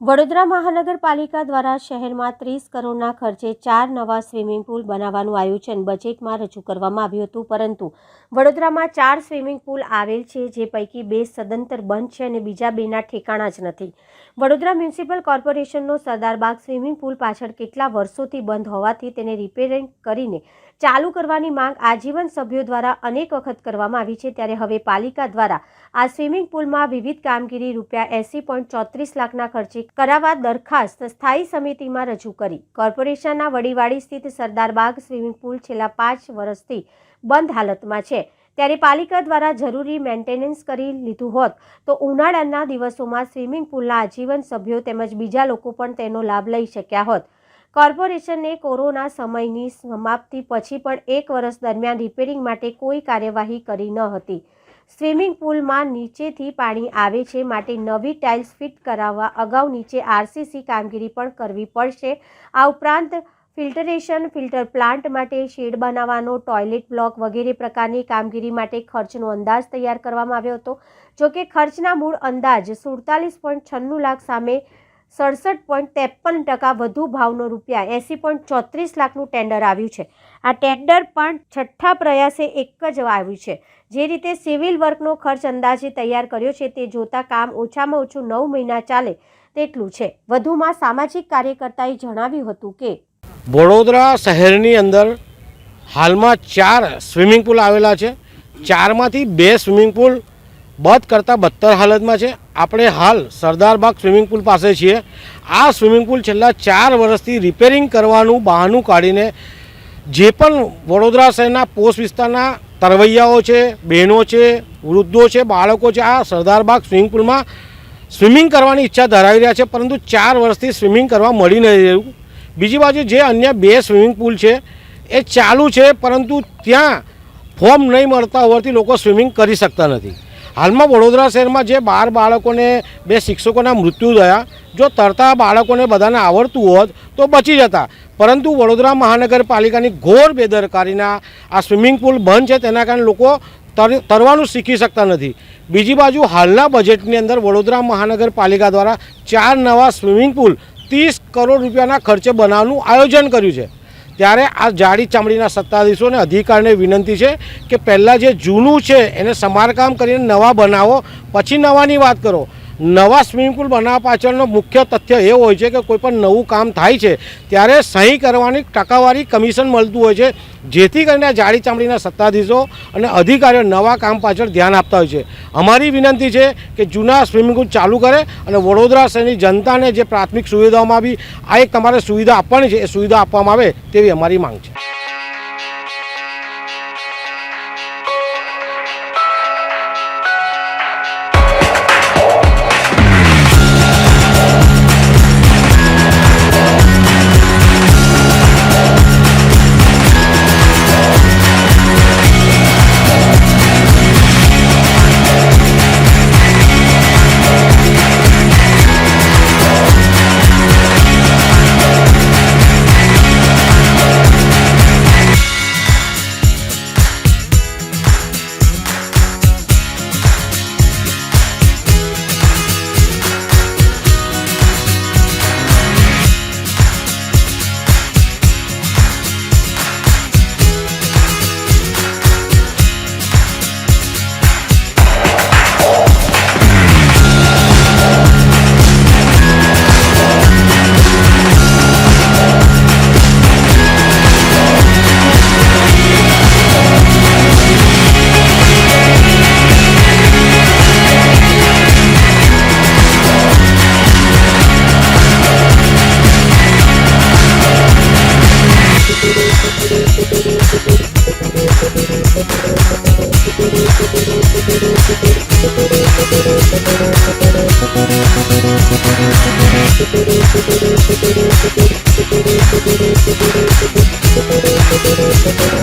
વડોદરા મહાનગરપાલિકા દ્વારા શહેરમાં ત્રીસ કરોડના ખર્ચે ચાર નવા સ્વિમિંગ પુલ બનાવવાનું આયોજન બજેટમાં રજૂ કરવામાં આવ્યું હતું, પરંતુ વડોદરામાં ચાર સ્વિમિંગ પુલ આવેલ છે, જે પૈકી બે સદંતર બંધ છે અને બીજા બેના ઠેકાણા જ નથી. વડોદરા મ્યુનિસિપલ કોર્પોરેશનનો સરદારબાગ સ્વિમિંગ પુલ પાછળ કેટલા વર્ષોથી બંધ હોવાથી તેને રિપેરિંગ કરીને ચાલુ કરવાની માંગ આજીવન સભ્યો દ્વારા અનેક વખત કરવામાં આવી છે, ત્યારે હવે પાલિકા દ્વારા આ સ્વિમિંગ પુલમાં વિવિધ કામગીરી રૂપિયા એસી પોઈન્ટ ચોત્રીસ લાખના ખર્ચે કરાવવા દરખાસ્ત સ્થાયી સમિતિમાં રજૂ કરી. કોર્પોરેશનના વડીવાડી સ્થિત સરદારબાગ સ્વિમિંગ પુલ છેલ્લા પાંચ વર્ષથી બંધ હાલતમાં છે. ત્યારે પાલિકા દ્વારા જરૂરી મેન્ટેનન્સ કરી લીધું હોત તો ઉનાળાના દિવસોમાં સ્વિમિંગ પુલના આજીવન સભ્યો તેમજ બીજા લોકો પણ તેનો લાભ લઈ શક્યા હોત. કોર્પોરેશને કોરોના સમયની સમાપ્તિ પછી પણ એક વર્ષ દરમિયાન રિપેરિંગ માટે કોઈ કાર્યવાહી કરી ન હતી. સ્વિમિંગ પુલમાં નીચેથી પાણી આવે છે માટે નવી ટાઇલ્સ ફિટ કરાવવા અગાઉ નીચે આરસીસી કામગીરી પણ કરવી પડશે. આ ઉપરાંત ફિલ્ટરેશન, ફિલ્ટર પ્લાન્ટ માટે શેડ બનાવવાનો, ટોયલેટ બ્લોક વગેરે પ્રકારની કામગીરી માટે ખર્ચનો અંદાજ તૈયાર કરવામાં આવ્યો હતો. જોકે ખર્ચના મૂળ અંદાજ સુડતાલીસ પોઈન્ટ છન્નું લાખ સામે સડસઠ પોઈન્ટ ત્રેપન ટકા વધુ ભાવનો રૂપિયા, એંસી પોઈન્ટ ચોત્રીસ લાખનું ટેન્ડર આવ્યું છે. આ ટેન્ડર પણ છઠ્ઠા પ્રયાસે એક જ આવ્યું છે. જે રીતે સિવિલ વર્કનો ખર્ચ અંદાજે તૈયાર કર્યો છે, તે જોતાં કામ ઓછામાં ઓછું નવ મહિના ચાલે તેટલું છે. વધુમાં સામાજિક કાર્યકર્તાએ જણાવ્યું હતું કે, વડોદરા શહેરની અંદર હાલમાં ચાર સ્વિમિંગ પુલ આવેલા છે. ચારમાંથી બે સ્વિમિંગ પુલ બદ કરતાં બદતર હાલતમાં છે. આપણે હાલ સરદારબાગ સ્વિમિંગ પુલ પાસે છીએ. આ સ્વિમિંગ પુલ છેલ્લા ચાર વર્ષથી રિપેરિંગ કરવાનું બહાનું કાઢીને જે પણ વડોદરા શહેરના પોસ્ટ વિસ્તારના તરવૈયાઓ છે, બહેનો છે, વૃદ્ધો છે, બાળકો છે, આ સરદારબાગ સ્વિમિંગ પુલમાં સ્વિમિંગ કરવાની ઈચ્છા ધરાવી રહ્યા છે, પરંતુ ચાર વર્ષથી સ્વિમિંગ કરવા મળી નથી રહ્યું. બીજી બાજુ જે અન્ય બે સ્વિમિંગ પુલ છે, એ ચાલુ છે, પરંતુ ત્યાં ફોર્મ નહીં મળતા હોવાથી લોકો સ્વિમિંગ કરી શકતા નથી. હાલમાં વડોદરા શહેરમાં જે બાર બાળકોને, બે શિક્ષકોના મૃત્યુ થયા, જો તરતા બાળકોને બધાને આવડતું હોત તો બચી જતા. પરંતુ વડોદરા મહાનગરપાલિકાની ઘોર બેદરકારીના આ સ્વિમિંગ પુલ બંધ છે, તેના કારણે લોકો તર- તરવાનું શીખી શકતા નથી. બીજી બાજુ હાલના બજેટની અંદર વડોદરા મહાનગરપાલિકા દ્વારા ચાર નવા સ્વિમિંગ પુલ ત્રીસ કરોડ રૂપિયાના ખર્ચે બનાવવાનું આયોજન કર્યું છે. ત્યારે આ જાડી ચામડીના સત્તાધીશો અને અધિકારીને વિનંતી છે કે પહેલાં જે જૂનું છે એને સમારકામ કરીને નવા બનાવો. પછી નવાની વાત કરો. નવા સ્વિમિંગ પુલ બનાવવા પાછળનો મુખ્ય તથ્ય એ હોય છે કે કોઈ પણ નવું કામ થાય છે, ત્યારે સહી કરવાની ટકાવારી કમિશન મળતું હોય છે, જેથી કરીને જાડી ચામડીના સત્તાધીશો અને અધિકારીઓ નવા કામ પાછળ ધ્યાન આપતા હોય છે. અમારી વિનંતી છે કે જૂના સ્વિમિંગ પુલ ચાલુ કરે અને વડોદરા શહેરની જનતાને જે પ્રાથમિક સુવિધાઓમાં બી આ એક તમારે સુવિધા આપવાની છે, એ સુવિધા આપવામાં આવે તેવી અમારી માંગ છે. Thank